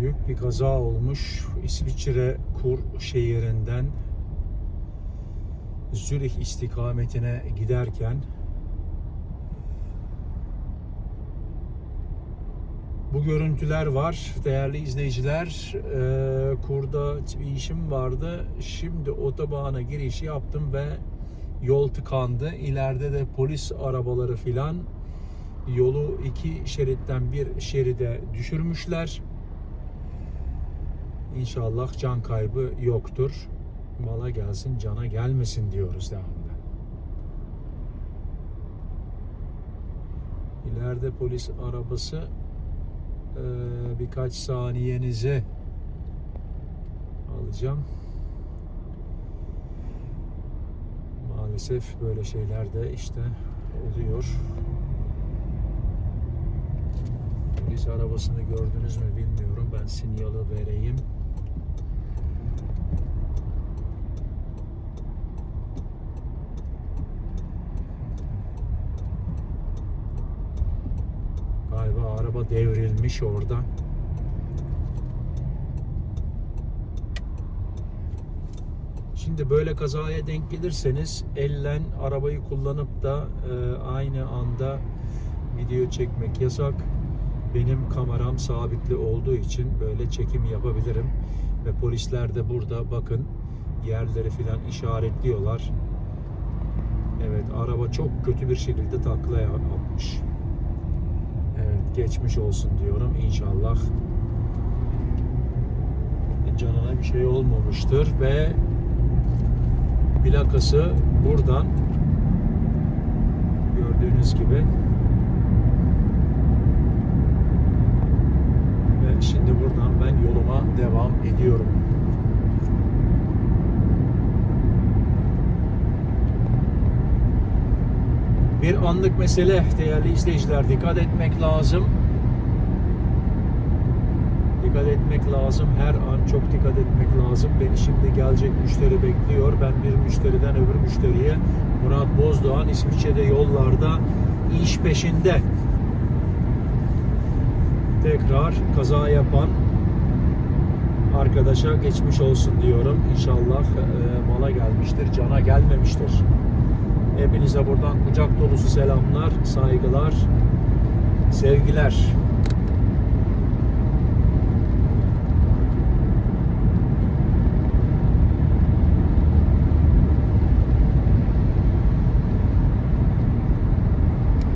Büyük bir kaza olmuş. İsviçre Kur şehrinden Zürih istikametine giderken bu görüntüler var değerli izleyiciler. Ee, kurda bir işim vardı. Şimdi otobana girişi yaptım ve yol tıkandı. İleride de polis arabaları filan yolu iki şeritten bir şeride düşürmüşler. İnşallah can kaybı yoktur. Mala gelsin cana gelmesin diyoruz devamlı. İleride polis arabası eee, birkaç saniyenizi alacağım. Maalesef böyle şeyler de işte oluyor. Polis arabasını gördünüz mü bilmiyorum. Ben sinyalı vereyim. Araba devrilmiş orada. Şimdi böyle kazaya denk gelirseniz ellen arabayı kullanıp da e, aynı anda video çekmek yasak. Benim kameram sabitli olduğu için böyle çekim yapabilirim. Ve polisler de burada bakın yerleri filan işaretliyorlar. Evet araba çok kötü bir şekilde takla yapmış. Geçmiş olsun diyorum inşallah. Canına bir şey olmamıştır ve plakası buradan gördüğünüz gibi ve şimdi buradan ben yoluma devam ediyorum. Bir anlık mesele değerli izleyiciler dikkat etmek lazım. Dikkat etmek lazım. Her an çok dikkat etmek lazım. Beni şimdi gelecek müşteri bekliyor. Ben bir müşteriden öbür müşteriye Murat Bozdoğan İsviçre'de yollarda iş peşinde. Tekrar kaza yapan arkadaşa geçmiş olsun diyorum. İnşallah e, mala gelmiştir, cana gelmemiştir. Hepinize buradan kucak dolusu selamlar, saygılar, sevgiler.